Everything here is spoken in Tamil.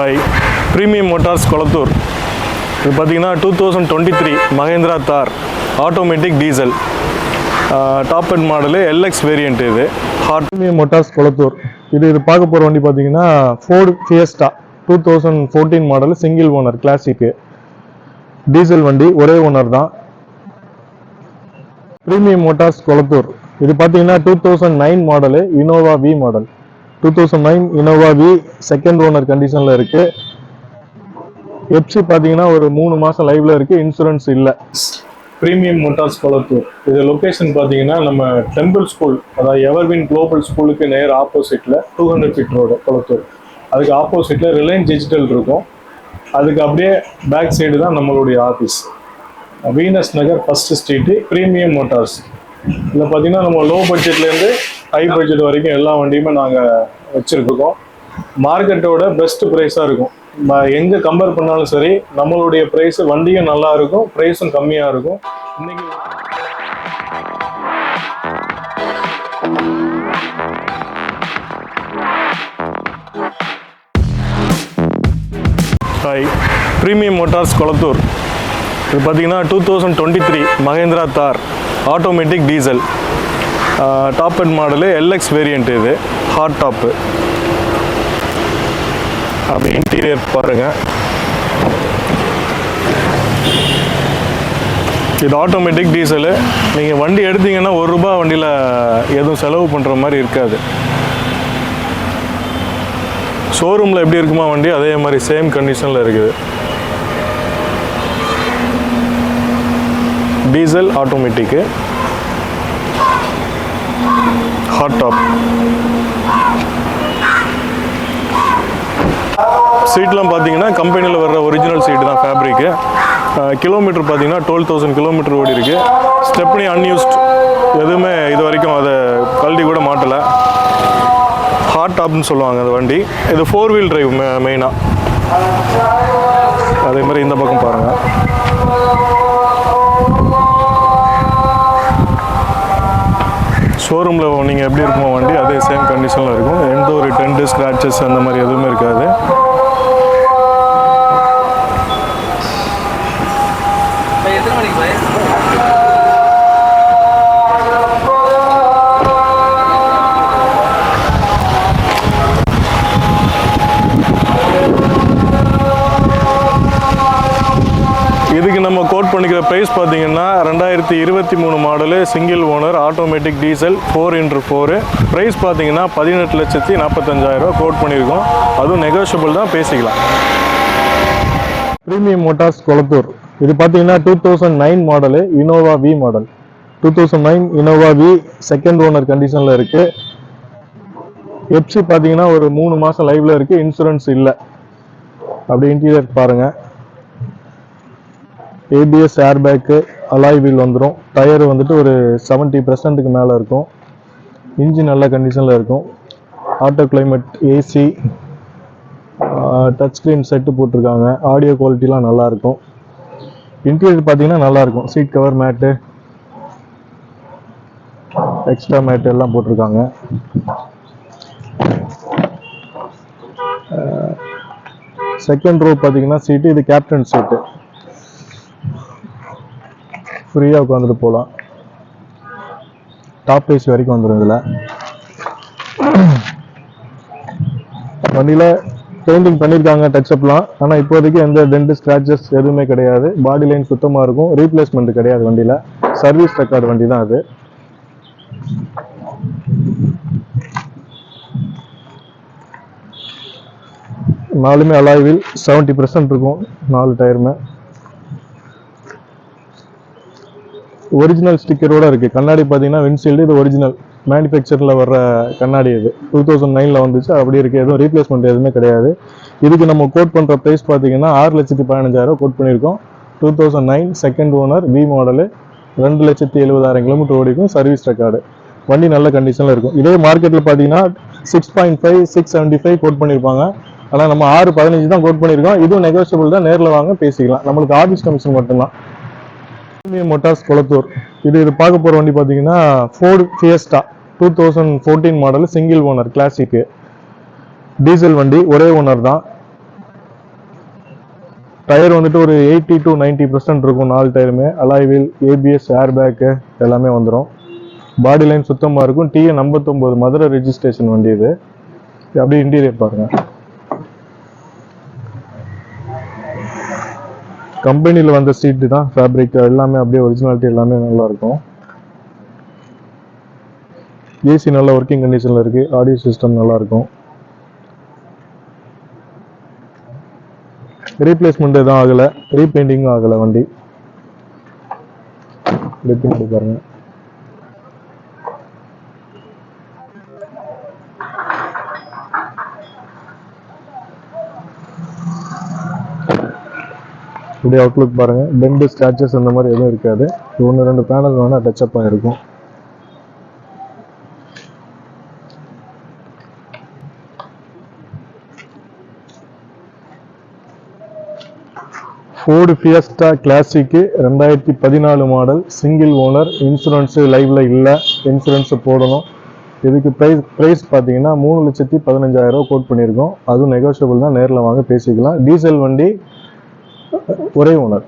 ஃபைவ் ப்ரீமியம் மோட்டார்ஸ் கொளத்தூர் இது பார்த்தீங்கன்னா two thousand twenty three Mahindra Thar automatic diesel top end model LX variant இது. ஹாட் ப்ரீமியம் மோட்டார்ஸ் கொளத்தூர் இது இது பார்க்க போகிற வண்டி பார்த்தீங்கன்னா Ford Fiesta two thousand fourteen model single owner classic diesel வண்டி ஒரே ஓனர் தான். ப்ரீமியம் மோட்டார்ஸ் கொளத்தூர் இது பார்த்தீங்கன்னா two thousand nine model Innova V model two thousand nine Innova V second owner கண்டிஷனில் இருக்குது எப்சி பார்த்தீங்கன்னா ஒரு மூணு மாதம் லைவ்ல இருக்கு இன்சூரன்ஸ் இல்லை. ப்ரீமியம் மோட்டார்ஸ் கொளத்தூர் இது லொக்கேஷன் பார்த்தீங்கன்னா நம்ம டெம்பிள் ஸ்கூல் அதாவது எவர்வின் குளோபல் ஸ்கூலுக்கு நேர் ஆப்போசிட்டில் two hundred feet road Kolathur அதுக்கு ஆப்போசிட்டில் ரிலையன்ஸ் டிஜிட்டல் இருக்கும். அதுக்கு அப்படியே பேக் சைடு தான் நம்மளுடைய office Venus Nagar first street premium motors இதில் பார்த்தீங்கன்னா நம்ம லோ பட்ஜெட்லேருந்து ஹை பட்ஜெட் வரைக்கும் எல்லா வண்டியுமே நாங்கள் வச்சுருக்கோம். மார்க்கெட்டோட பெஸ்ட் ப்ரைஸாக இருக்கும். ம- கம்பேர் பண்ணாலும் சரி நம்மளுடைய ப்ரைஸ் வண்டியும் நல்லா இருக்கும் ப்ரைஸும் கம்மியாக இருக்கும். இன்னைக்கு ஹாய் ப்ரீமியம் மோட்டார்ஸ் கொளத்தூர் இது பார்த்தீங்கன்னா two thousand twenty three Mahindra Thar automatic diesel top end model LX variant இது. ஹாட் டாப்பு அப்படி இன்டீரியர் பாருங்கள் இது ஆட்டோமேட்டிக் டீசலு நீங்கள் வண்டி எடுத்தீங்கன்னா ஒரு ரூபா வண்டியில் எதுவும் செலவு பண்ணுற மாதிரி இருக்காது. ஷோரூமில் எப்படி இருக்குமா வண்டி? அதே மாதிரி சேம் கண்டிஷனில் இருக்குது. டீசல் ஆட்டோமேட்டிக்கு ஹாட் டாப் சீட்லாம் பார்த்தீங்கன்னா கம்பெனியில் வர்ற ஒரிஜினல் சீட்டு தான் ஃபேப்ரிக்கு கிலோமீட்டர் பார்த்தீங்கன்னா டுவெல் தௌசண்ட் கிலோமீட்டர் ஓடி இருக்கு. ஸ்டெப்னி அன்யூஸ்ட் எதுவுமே இது வரைக்கும் அதை கல்டி கூட மாட்டலை. ஹாட் டாப்னு சொல்லுவாங்க அந்த வண்டி. இது ஃபோர் வீல் டிரைவ் மெயினாக அதே மாதிரி இந்த பக்கம் பாருங்கள் ஷோரூமில் நீங்கள் எப்படி இருக்குமோ வண்டி அதே சேம் கண்டிஷனில் இருக்கும். எந்த ஒரு டென்ட்டு ஸ்க்ராச்சஸ் அந்த மாதிரி எதுவுமே இருக்காது. இதுக்கு நம்ம கோட் பண்ணிக்கிற ப்ரைஸ் பார்த்தீங்கன்னா ரெண்டாயிரத்தி இருபத்தி மூணு model single owner automatic diesel four into four price பார்த்தீங்கன்னா பதினெட்டு லட்சத்தி நாற்பத்தஞ்சாயிரரூவா கோட் பண்ணியிருக்கோம். அதுவும் நெகோஷியபிள் தான் பேசிக்கலாம். Premium motors Kolathur. இது பார்த்தீங்கன்னா two thousand nine model Innova V model two thousand nine Innova V second owner கண்டிஷனில் இருக்குது எப்சி பார்த்தீங்கன்னா ஒரு மூணு மாதம் லைவில் இருக்குது இன்சூரன்ஸ் இல்லை. அப்படி இன்டீரியர் பாருங்கள் ஏபிஎஸ் ஏர்பேக்கு அலாய் வீல் வந்துடும் டயர் வந்துட்டு ஒரு செவன்ட்டி பர்சன்ட்டுக்கு மேலே இருக்கும். இன்ஜின் நல்ல கண்டிஷனில் இருக்கும். Auto climate AC touch screen set போட்டிருக்காங்க. ஆடியோ குவாலிட்டிலாம் நல்லாயிருக்கும் இன்டீரியர் பார்த்தீங்கன்னா நல்லாயிருக்கும் seat cover mat extra mat எல்லாம் போட்டிருக்காங்க. செகண்ட் ரோ பார்த்தீங்கன்னா சீட்டு இது கேப்டன் சீட்டு ஃப்ரீயாக உட்காந்துட்டு போகலாம் டாப் பேஸ் வரைக்கும் வந்துடும் இதில். வண்டியில் பெயிண்டிங் பண்ணியிருக்காங்க டச்சப்லாம் ஆனால் இப்போதைக்கு எந்த டென்ட் ஸ்க்ராச்சஸ் எதுவுமே கிடையாது. பாடி லைன் சுத்தமாக இருக்கும். ரீப்ளேஸ்மெண்ட் கிடையாது வண்டியில். சர்வீஸ் ரெக்கார்டு வண்டி தான் அது. நாலுமே அலாய்வில் செவன்ட்டி பர்சன்ட் இருக்கும். நாலு டயருமே ஒரிஜினல் ஸ்டிக்கரோட இருக்கு. கண்ணாடி பார்த்தீங்கன்னா வின்சீல்டு இது ஒரிஜினல் மேனுஃபேக்சரில் வர்ற கண்ணாடி இது. டூ தௌசண்ட் நைனில் வந்துச்சு. அப்படி இருக்குது எதுவும் ரீப்ளேஸ்மெண்ட் எதுவுமே கிடையாது. இதுக்கு நம்ம கோட் பண்ணுற ப்ரைஸ் பார்த்தீங்கன்னா ஆறு லட்சத்தி பதினஞ்சாயிரம் கோட் பண்ணியிருக்கோம். Two thousand nine second owner V model ரெண்டு லட்சத்தி எழுபதாயிரம் கிலோமீட்டர் ஓடிக்கும் சர்வீஸ் ரெக்கார்டு வண்டி நல்ல கண்டிஷனில் இருக்கும். இதே மார்க்கெட்டில் பார்த்தீங்கன்னா six point five six seventy five quote பண்ணியிருப்பாங்க. ஆனால் நம்ம ஆறு பதினஞ்சு தான் கோட் பண்ணியிருக்கோம். இதுவும் நெகோஷியபிள் தான். நேரில் வாங்க பேசிக்கலாம். நம்மளுக்கு ஆஃபீஸ் கமிஷன் மட்டும்தான். மோட்டார்ஸ் கொளத்தூர் இது இது பார்க்க போகிற வண்டி பார்த்தீங்கன்னா Ford Fiesta two thousand fourteen model single owner classic diesel வண்டி ஒரே ஓனர் தான். டயர் வந்துட்டு ஒரு எயிட்டி டு 90% பர்சன்ட் இருக்கும் நாலு டயருமே alloy wheel ABS air bag எல்லாமே வந்துடும் பாடி லைன் சுத்தமாக இருக்கும். டிஎன் ஐம்பத்தொம்போது மதுரை ரெஜிஸ்ட்ரேஷன் வண்டி இது. அப்படியே இன்டீரியர் பாருங்கள் கம்பெனியில் வந்த சீட்டு தான் ஃபேப்ரிக் எல்லாமே அப்படியே ஒரிஜினாலிட்டி எல்லாமே நல்லா இருக்கும் ஏசி நல்ல ஒர்க்கிங் கண்டிஷனில் இருக்குது ஆடியோ சிஸ்டம் நல்லாயிருக்கும். ரீப்ளேஸ்மெண்ட்டு ரீப்ளேஸ்மெண்ட் எதுவும் ஆகலை ரீபெயிண்டிங்கும் ஆகலை வண்டி. பாருங்கள் இப்படி அவுட்லுக் பாருங்க. பெண்டு ஸ்க்ராச்சஸ் அந்த மாதிரி எதுவும் இருக்காது. ஒன்று ரெண்டு பேனல் வேணால் டச்சப் ஆகிருக்கும் ஃபோர்டு ஃபியஸ்டா கிளாசிக்கு ரெண்டாயிரத்தி பதினாலு மாடல் சிங்கிள் ஓனர் இன்சூரன்ஸு லைவில் இல்லை. இன்சூரன்ஸு போடணும். இதுக்கு ப்ரைஸ் ப்ரைஸ் பார்த்தீங்கன்னா மூணு லட்சத்தி பதினஞ்சாயிரம் ரூபா கோட் பண்ணியிருக்கோம். அதுவும் நெகோஷியபிள் தான். நேரில் வாங்க பேசிக்கலாம். டீசல் வண்டி ஒரே ஓனர்